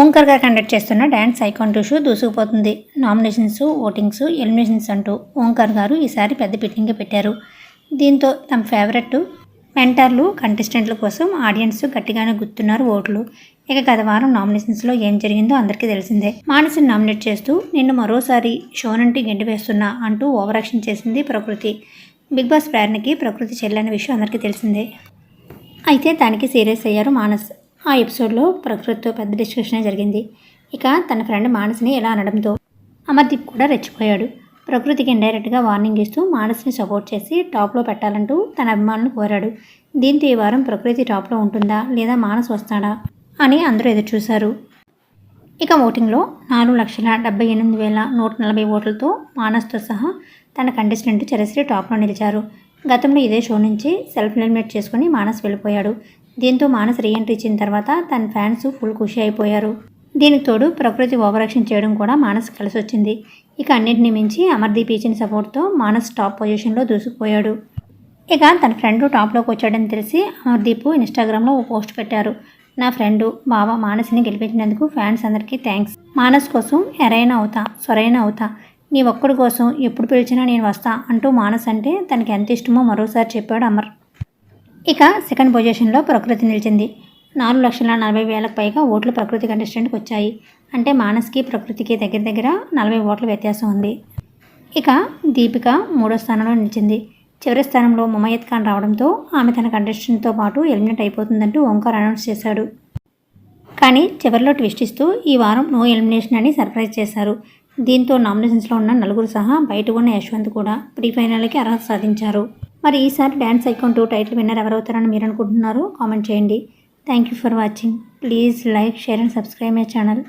Omkar garu conduct చేస్తున్న dance icon two దూసుకుపోతుంది. Nominations votings eliminations అంటూ ఓంకర్ గారు ఈసారి పెద్ద పిట్టింగ్ పెట్టారు. దీంతో తమ ఫేవరెట్ మెంటర్లు కంటెస్టెంట్ల కోసం ఆడియన్స్ గట్టిగానే గుర్తున్నారు ఓట్లు. ఇక గత వారం నామినేషన్స్లో ఏం జరిగిందో అందరికీ తెలిసిందే. మానసిని నామినేట్ చేస్తూ నిన్ను మరోసారి షో నుండి వేస్తున్నా అంటూ ఓవరాక్షన్ చేసింది ప్రకృతి. బిగ్ బాస్ ప్రేరణకి ప్రకృతి చెల్లెని విషయం అందరికీ తెలిసిందే. అయితే దానికి సీరియస్ అయ్యారు మానస్. ఆ ఎపిసోడ్లో ప్రకృతితో పెద్ద డిస్కషన్ జరిగింది. ఇక తన ఫ్రెండ్ మానసిని ఎలా అనడంతో అమర్దీప్ కూడా రెచ్చిపోయాడు. ప్రకృతికి ఇండైరెక్ట్గా వార్నింగ్ ఇస్తూ మానసిని సపోర్ట్ చేసి టాప్లో పెట్టాలంటూ తన అభిమానులు కోరాడు. దీంతో ఈ వారం ప్రకృతి టాప్లో ఉంటుందా లేదా మానస్ వస్తాడా అని అందరూ ఎదురుచూశారు. ఇక ఓటింగ్లో నాలుగు లక్షల డెబ్బై ఎనిమిది వేల నూట నలభై ఓట్లతో మానస్తో సహా తన కంటెస్టెంట్ చరశ్రీ టాప్లో నిలిచారు. గతంలో ఇదే షో నుంచి సెల్ఫ్ ఎలిమినేట్ చేసుకుని మానస్ వెళ్ళిపోయాడు. దీంతో మానస్ రీఎంట్రీ ఇచ్చిన తర్వాత తన ఫ్యాన్స్ ఫుల్ ఖుషి అయిపోయారు. దీనికి తోడు ప్రకృతి ఓవరాక్షన్ చేయడం కూడా మానస్ కలిసి వచ్చింది ఇక అన్నింటినీ మించి అమర్దీప్ ఇచ్చిన సపోర్ట్తో మానస్ టాప్ పొజిషన్లో దూసుకుపోయాడు. ఇక తన ఫ్రెండ్ టాప్లోకి వచ్చాడని తెలిసి అమర్దీప్ ఇన్స్టాగ్రామ్లో ఓ పోస్ట్ పెట్టారు. నా ఫ్రెండు బావ మానసిని గెలిపించినందుకు ఫ్యాన్స్ అందరికీ థ్యాంక్స్ మానస్ కోసం ఎరైనా అవుతా సొరైనా అవుతా నీ ఒక్కడి కోసం ఎప్పుడు పిలిచినా నేను వస్తా అంటూ మానస్ అంటే తనకి ఎంత ఇష్టమో మరోసారి చెప్పాడు అమర్. ఇక సెకండ్ పొజిషన్లో ప్రకృతి నిలిచింది. నాలుగు లక్షల నలభై వేలకు పైగా ఓట్లు ప్రకృతి కంటెస్టెంట్కి వచ్చాయి. అంటే మానస్కి ప్రకృతికి దగ్గర దగ్గర నలభై ఓట్ల వ్యత్యాసం ఉంది. ఇక దీపిక మూడో స్థానంలో నిలిచింది. చివరి స్థానంలో ముమయత్ ఖాన్ రావడంతో ఆమె తన కంటెస్టెంట్తో పాటు ఎలిమినేట్ అయిపోతుందంటూ ఓంకార్ అనౌన్స్ చేశాడు. కానీ చివరిలో ట్విస్ట్ ఇస్తూ ఈ వారం నో ఎలిమినేషన్ అని సర్ప్రైజ్ చేశారు. దీంతో నామినేషన్స్లో ఉన్న నలుగురు సహా బయట ఉన్న యశ్వంత్ కూడా ప్రీ ఫైనల్కి అర్హత సాధించారు. మరి ఈసారి dance icon two title winner ఎవరవుతారని మీరు అనుకుంటున్నారు కామెంట్ చేయండి. Thank you for watching please like share and subscribe my channel